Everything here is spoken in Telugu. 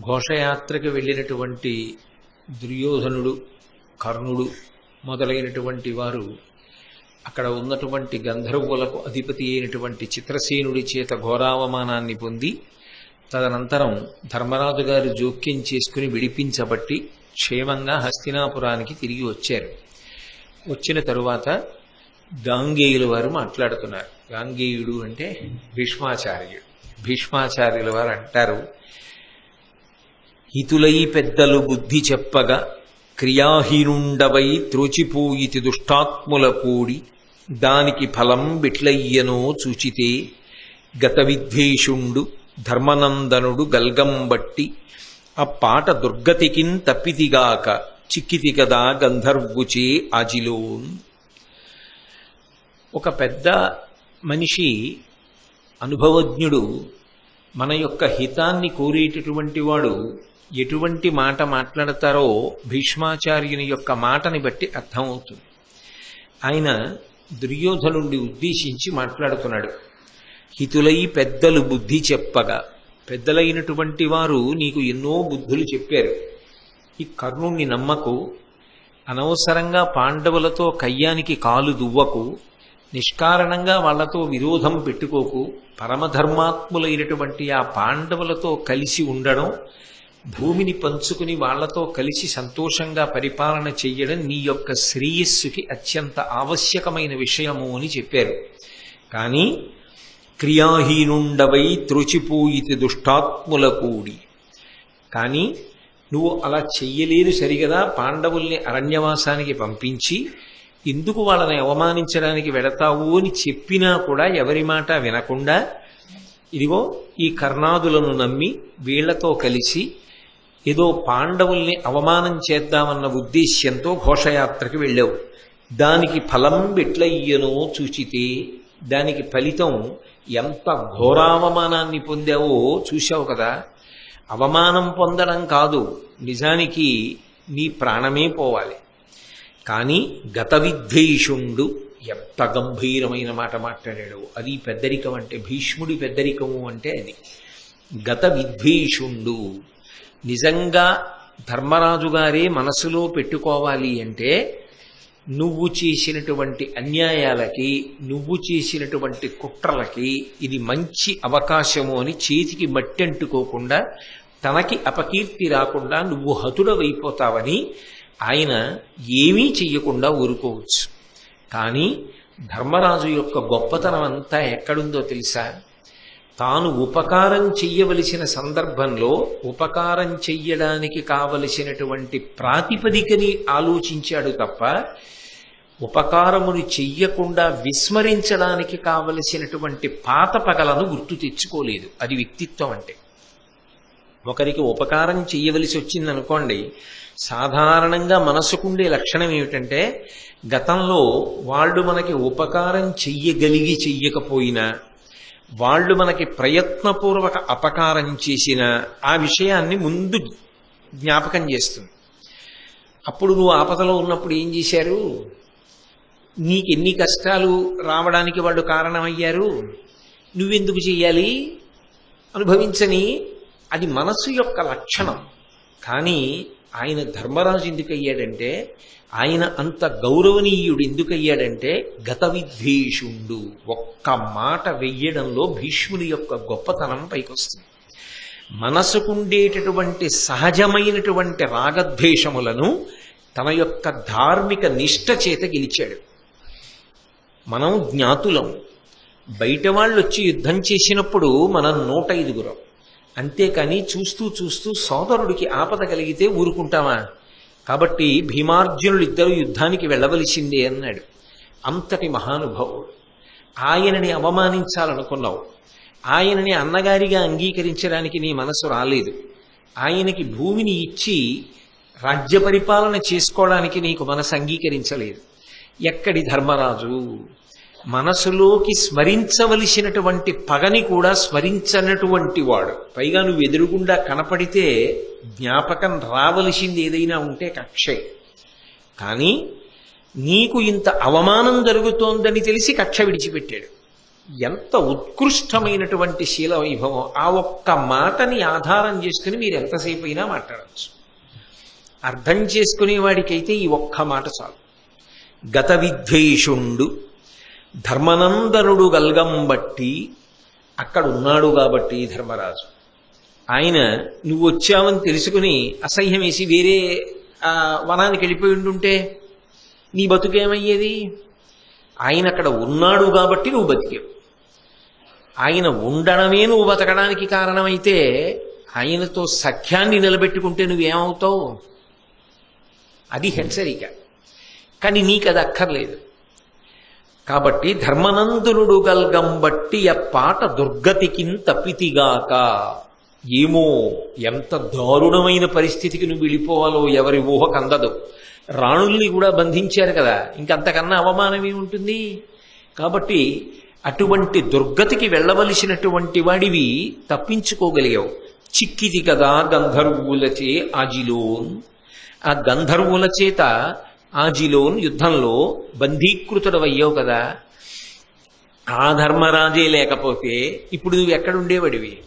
ఘోషయాత్రకు వెళ్ళినటువంటి దుర్యోధనుడు కర్ణుడు మొదలైనటువంటి వారు అక్కడ ఉన్నటువంటి గంధర్వులకు అధిపతి అయినటువంటి చిత్రసేనుడి చేత ఘోరావమానాన్ని పొంది తదనంతరం ధర్మరాజు గారు జోక్యం చేసుకుని విడిపించబట్టి క్షేమంగా హస్తినాపురానికి తిరిగి వచ్చారు. వచ్చిన తరువాత గాంగేయుల వారు మాట్లాడుతున్నారు. గాంగేయుడు అంటే భీష్మాచార్యుడు. భీష్మాచార్యుల వారు అంటారు హితులై పెద్దలు బుద్ధి చెప్పగా క్రియాహీనుండవై త్రోచిపోయితి దుష్టాత్ముల కూడి దానికి ఫలం బిట్లయ్యనో చూచితే గత విద్వేషుండు ధర్మనందనుడు గల్గంబట్టి ఆ పాట దుర్గతికిన్ తప్పితిగాక చిక్కితి కదా గంధర్వుచే ఆజిలోన్. ఒక పెద్ద మనిషి అనుభవజ్ఞుడు మన యొక్క హితాన్ని కోరేటటువంటి వాడు ఎటువంటి మాట మాట్లాడతారో భీష్మాచార్యుని యొక్క మాటని బట్టి అర్థమవుతుంది. ఆయన దుర్యోధనుండి ఉద్దేశించి మాట్లాడుతున్నాడు. హితులై పెద్దలు బుద్ధి చెప్పగా పెద్దలైనటువంటి వారు నీకు ఎన్నో బుద్ధులు చెప్పారు. ఈ కర్ణుణ్ణి నమ్మకు అనవసరంగా పాండవులతో కయ్యానికి కాలు దువ్వకు నిష్కారణంగా వాళ్ళతో విరోధం పెట్టుకోకు పరమధర్మాత్ములైనటువంటి ఆ పాండవులతో కలిసి ఉండడం భూమిని పంచుకుని వాళ్ళతో కలిసి సంతోషంగా పరిపాలన చెయ్యడం నీ యొక్క శ్రేయస్సుకి అత్యంత ఆవశ్యకమైన విషయము అని చెప్పారు. కానీ క్రియాహీనుండవై త్రుచిపోయితి దుష్టాత్ముల కూడి. కానీ నువ్వు అలా చెయ్యలేదు సరిగదా పాండవుల్ని అరణ్యవాసానికి పంపించి ఎందుకు వాళ్ళని అవమానించడానికి వెడతావు అని చెప్పినా కూడా ఎవరి మాట వినకుండా ఇదిగో ఈ కర్ణాదులను నమ్మి వీళ్ళతో కలిసి ఏదో పాండవుల్ని అవమానం చేద్దామన్న ఉద్దేశ్యంతో ఘోషయాత్రకి వెళ్ళావు. దానికి ఫలం బిట్లయ్యనో చూచితే దానికి ఫలితం ఎంత ఘోరావమానాన్ని పొందావో చూశావు కదా. అవమానం పొందడం కాదు నిజానికి నీ ప్రాణమే పోవాలి. కానీ గత విద్వేషుండు ఎంత గంభీరమైన మాట మాట్లాడాడు. అది పెద్దరికం అంటే భీష్ముడి పెద్దరికము అంటే అది. గత విద్వేషుండు నిజంగా ధర్మరాజు గారే మనసులో పెట్టుకోవాలి అంటే నువ్వు చేసినటువంటి అన్యాయాలకి నువ్వు చేసినటువంటి కుట్రలకి ఇది మంచి అవకాశము అని చేతికి మట్టి అంటుకోకుండా తనకి అపకీర్తి రాకుండా నువ్వు హతుడవైపోతావని ఆయన ఏమీ చెయ్యకుండా ఊరుకోవచ్చు. కానీ ధర్మరాజు యొక్క గొప్పతనం అంతా ఎక్కడుందో తెలుసా? తాను ఉపకారం చెయ్యవలసిన సందర్భంలో ఉపకారం చెయ్యడానికి కావలసినటువంటి ప్రాతిపదికని ఆలోచించాడు తప్ప ఉపకారమును చెయ్యకుండా విస్మరించడానికి కావలసినటువంటి పాత పగలను గుర్తు తెచ్చుకోలేదు. అది వ్యక్తిత్వం అంటే. ఒకరికి ఉపకారం చెయ్యవలసి వచ్చిందనుకోండి సాధారణంగా మనసుకుండే లక్షణం ఏమిటంటే గతంలో వాళ్ళు మనకి ఉపకారం చెయ్యగలిగి చెయ్యకపోయినా వాళ్ళు మనకి ప్రయత్నపూర్వక అపకారం చేసిన ఆ విషయాన్ని ముందు జ్ఞాపకం చేస్తుంది. అప్పుడు నువ్వు ఆపదలో ఉన్నప్పుడు ఏం చేశారు? నీకు ఎన్ని కష్టాలు రావడానికి వాళ్ళు కారణమయ్యారు? నువ్వెందుకు చెయ్యాలి? అనుభవించని అది మనసు యొక్క లక్షణం. కానీ ఆయన ధర్మరాజు ఎందుకయ్యాడంటే ఆయన అంత గౌరవనీయుడు ఎందుకయ్యాడంటే గత విద్వేషుండు ఒక్క మాట వెయ్యడంలో భీష్ముని యొక్క గొప్పతనం పైకొస్తుంది. మనసుకుండేటటువంటి సహజమైనటువంటి రాగద్వేషములను తన యొక్క ధార్మిక నిష్ట చేత గెలిచాడు. మనం జ్ఞాతులం. బయట వాళ్ళు వచ్చి యుద్ధం చేసినప్పుడు మనం నూట ఐదుగురం. అంతేకాని చూస్తూ చూస్తూ సోదరుడికి ఆపద కలిగితే ఊరుకుంటామా కాబట్టి భీమార్జునులు ఇద్దరు యుద్ధానికి వెళ్ళవలసిందే అన్నాడు. అంతటి మహానుభావుడు. ఆయనని అవమానించాలనుకున్నావు. ఆయనని అన్నగారిగా అంగీకరించడానికి నీ మనసు రాలేదు. ఆయనకి భూమిని ఇచ్చి రాజ్య పరిపాలన చేసుకోవడానికి నీకు మనసు అంగీకరించలేదు. ఎక్కడి ధర్మరాజు? మనసులోకి స్మరించవలసినటువంటి పగని కూడా స్మరించనటువంటి వాడు. పైగా నువ్వు ఎదురుగుండా కనపడితే జ్ఞాపకం రావలసింది ఏదైనా ఉంటే కక్షే. కానీ నీకు ఇంత అవమానం జరుగుతోందని తెలిసి కక్ష విడిచిపెట్టాడు. ఎంత ఉత్కృష్టమైనటువంటి శీల వైభవం. ఆ ఒక్క మాటని ఆధారం చేసుకుని మీరు ఎంతసేపు అయినా మాట్లాడచ్చు అర్థం చేసుకునేవాడికైతే ఈ ఒక్క మాట చాలు. గత విద్వేషుండు. ధర్మనందనుడు గల్గం బట్టి అక్కడ ఉన్నాడు కాబట్టి ధర్మరాజు. ఆయన నువ్వు వచ్చావని తెలుసుకుని అసహ్యం వేసి వేరే ఆ, వనానికి వెళ్ళిపోయి ఉండుంటే నీ బతుకేమయ్యేది? ఆయన అక్కడ ఉన్నాడు కాబట్టి నువ్వు బతికావు. ఆయన ఉండడమే నువ్వు బతకడానికి కారణమైతే ఆయనతో సఖ్యాన్ని నిలబెట్టుకుంటే నువ్వేమవుతావు? అది హెచ్చరిక. కానీ నీకు అది అక్కర్లేదు కాబట్టి ధర్మనందునుడు గల్గం బట్టి పాట దుర్గతికి తప్పితిగాక ఏమో ఎంత దారుణమైన పరిస్థితికి నువ్వు వెళ్ళిపోవాలో ఎవరి ఊహకు అందదు రాణుల్ని కూడా బంధించారు కదా ఇంకంతకన్నా అవమానం ఏముంటుంది కాబట్టి అటువంటి దుర్గతికి వెళ్ళవలసినటువంటి వాడివి తప్పించుకోగలిగావు. చిక్కిది కదా గంధర్వులచే ఆజిలోన్. ఆ గంధర్వుల చేత ఆజిలోన్ యుద్ధంలో బంధీకృతుడవయ్యావు కదా. ఆ ధర్మరాజే లేకపోతే ఇప్పుడు నువ్వు ఎక్కడుండేవాడివి?